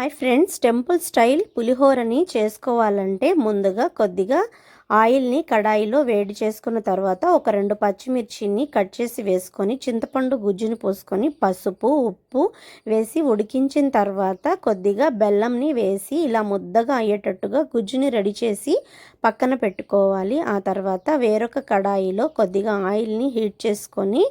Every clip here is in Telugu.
హాయ్ ఫ్రెండ్స్ టెంపుల్ స్టైల్ పులిహోరని చేసుకోవాలంటే ముందుగా కొద్దిగా ఆయిల్ని కడాయిలో వేడి చేసుకున్న తర్వాత ఒక రెండు పచ్చిమిర్చిని కట్ చేసి వేసుకొని చింతపండు గుజ్జుని పోసుకొని పసుపు ఉప్పు వేసి ఉడికించిన తర్వాత కొద్దిగా బెల్లంని వేసి ఇలా ముద్దగా అయ్యేటట్టుగా గుజ్జుని రెడీ చేసి పక్కన పెట్టుకోవాలి. ఆ తర్వాత వేరొక కడాయిలో కొద్దిగా ఆయిల్ని హీట్ చేసుకొని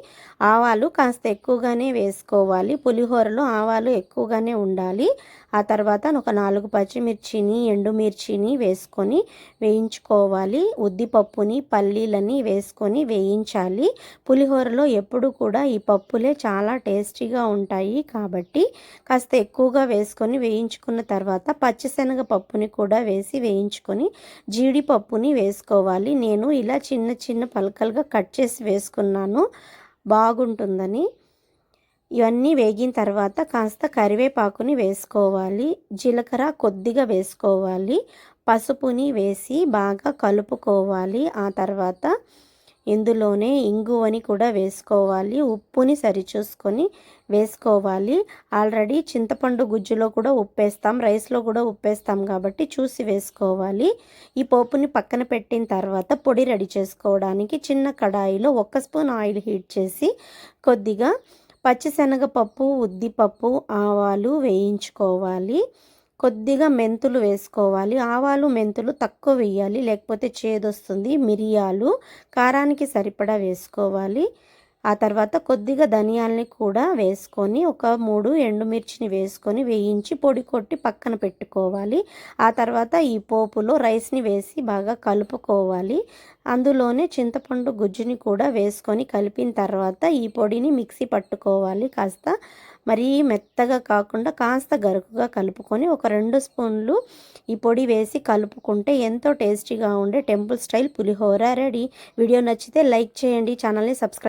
ఆవాలు కాస్త ఎక్కువగానే వేసుకోవాలి. పులిహోరలో ఆవాలు ఎక్కువగానే ఉండాలి. ఆ తర్వాత ఒక నాలుగు పచ్చిమిర్చిని ఎండుమిర్చిని వేసుకొని వేయించుకోవాలి. ఉద్దిపప్పుని పల్లీలని వేసుకొని వేయించాలి. పులిహోరలో ఎప్పుడు కూడా ఈ పప్పులే చాలా టేస్టీగా ఉంటాయి కాబట్టి కాస్త ఎక్కువగా వేసుకొని వేయించుకున్న తర్వాత పచ్చిశనగ పప్పుని కూడా వేసి వేయించుకొని జీడిపప్పుని వేసుకోవాలి. నేను ఇలా చిన్న చిన్న పలకలుగా కట్ చేసి వేసుకున్నాను. బాగుంటుందని. ఇవన్నీ వేగిన తర్వాత కాస్త కరివేపాకుని వేసుకోవాలి. జీలకర్ర కొద్దిగా వేసుకోవాలి. పసుపుని వేసి బాగా కలుపుకోవాలి. ఆ తర్వాత ఇందులోనే ఇంగువని కూడా వేసుకోవాలి. ఉప్పుని సరిచూసుకొని వేసుకోవాలి. ఆల్రెడీ చింతపండు గుజ్జులో కూడా ఉప్పేస్తాం. రైస్లో కూడా ఉప్పేస్తాం కాబట్టి చూసి వేసుకోవాలి. ఈ పోపుని పక్కన పెట్టిన తర్వాత పొడి రెడీ చేసుకోవడానికి చిన్న కడాయిలో ఒక స్పూన్ ఆయిల్ హీట్ చేసి కొద్దిగా పచ్చిశనగపప్పు ఉద్దిపప్పు ఆవాలు వేయించుకోవాలి. కొద్దిగా మెంతులు వేసుకోవాలి. ఆవాలు మెంతులు తక్కువ వేయాలి. లేకపోతే చేదొస్తుంది. మిరియాలు కారానికి సరిపడా వేసుకోవాలి. ఆ తర్వాత కొద్దిగా ధనియాల్ని కూడా వేసుకొని ఒక మూడు ఎండుమిర్చిని వేసుకొని వేయించి పొడి కొట్టి పక్కన పెట్టుకోవాలి. ఆ తర్వాత ఈ పోపులో రైస్ని వేసి బాగా కలుపుకోవాలి. అందులోనే చింతపండు గుజ్జుని కూడా వేసుకొని కలిపిన తర్వాత ఈ పొడిని మిక్సీ పట్టుకోవాలి. కాస్త మరీ మెత్తగా కాకుండా కాస్త గరుకుగా కలుపుకొని ఒక రెండు స్పూన్లు ఈ పొడి వేసి కలుపుకుంటే ఎంతో టేస్టీగా ఉండే temple style pulihora ready. Video నచ్చితే లైక్ చేయండి ఛానల్ని సబ్స్క్రైబ్